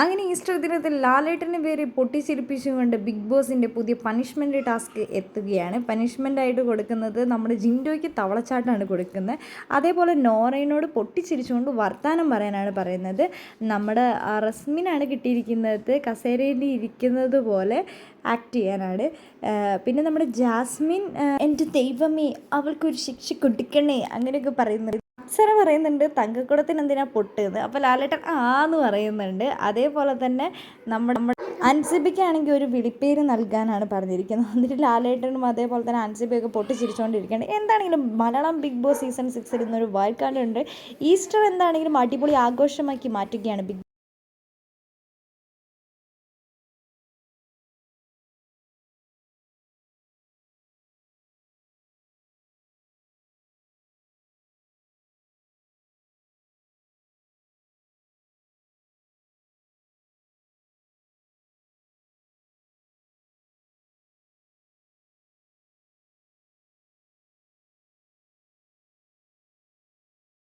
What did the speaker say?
അങ്ങനെ ഈസ്റ്റർ ദിനത്തിൽ ലാലേട്ടനെ പേര് പൊട്ടിച്ചിരിപ്പിച്ചുകൊണ്ട് ബിഗ് ബോസിന്റെ പുതിയ പണിഷ്മെന്റ് ടാസ്ക് എത്തുകയാണ്. പനിഷ്മെന്റായിട്ട് കൊടുക്കുന്നത് നമ്മുടെ ജിൻഡോയ്ക്ക് തവളച്ചാട്ടാണ് കൊടുക്കുന്നത്. അതേപോലെ നോറയിനോട് പൊട്ടിച്ചിരിച്ചുകൊണ്ട് വർത്തമാനം പറയാനാണ് പറയുന്നത്. നമ്മുടെ റസ്മിനാണ് കിട്ടിയിരിക്കുന്നത് കസേരയിൽ ഇരിക്കുന്നത് പോലെ ആക്ട് ചെയ്യാനാണ്. പിന്നെ നമ്മുടെ ജാസ്മിൻ എന്റെ ദൈവമേ അവൾക്കൊരു ശിക്ഷ കൊടുക്കണേ അങ്ങനെയൊക്കെ പറയുന്നുണ്ട് അപ്സര പറയുന്നുണ്ട് തങ്കക്കുടത്തിന് എന്തിനാ പൊട്ടുന്നത്? അപ്പോൾ ലാലേട്ടൻ ആ എന്ന് പറയുന്നുണ്ട്. അതേപോലെ തന്നെ നമ്മുടെ നമ്മുടെ അൻസിബിക്കാണെങ്കിൽ ഒരു വിളിപ്പേര് നൽകാനാണ് പറഞ്ഞിരിക്കുന്നത്. എന്നിട്ട് ലാലേട്ടനും അതേപോലെ തന്നെ അൻസിബിയൊക്കെ പൊട്ടിച്ചിരിച്ചുകൊണ്ടിരിക്കുകയാണ് എന്താണെങ്കിലും മലയാളം ബിഗ് ബോസ് സീസൺ സിക്സിൽ ഇന്നൊരു വൈൽഡ് ഉണ്ട് ഈസ്റ്റർ എന്താണെങ്കിലും അടിപൊളി ആഘോഷമാക്കി മാറ്റുകയാണ് ബിഗ്